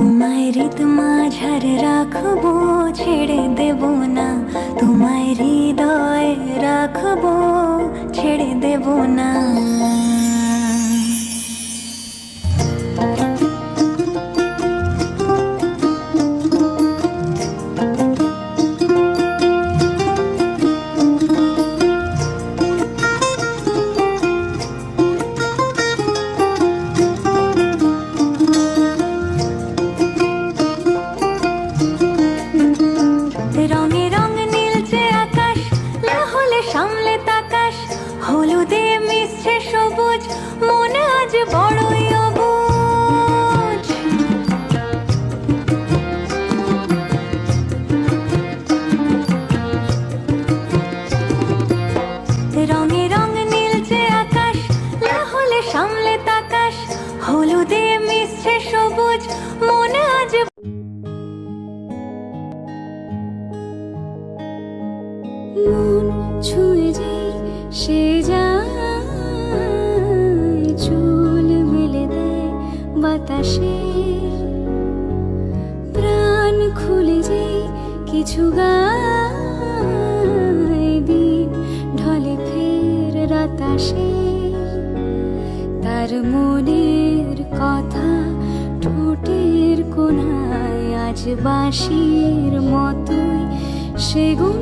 তোমায় হৃদ মাঝার রাখব ছেড়ে দেব না। তোমায় হৃদয় রাখব ছেড়ে দেব না। সবুজ মনে আজ আকাশ না হলে সামলে তাকাশ হলুদে মিশছে সবুজ মনে আজ ছুঁয়ে বাতাসে। প্রাণ খুলে যাই কিছু গায় দিন ঢলে ফের রাতাসে। তার মনের কথা ঠোঁটের কোনায় আজ বাঁশির মতোই সে গুনগুনায়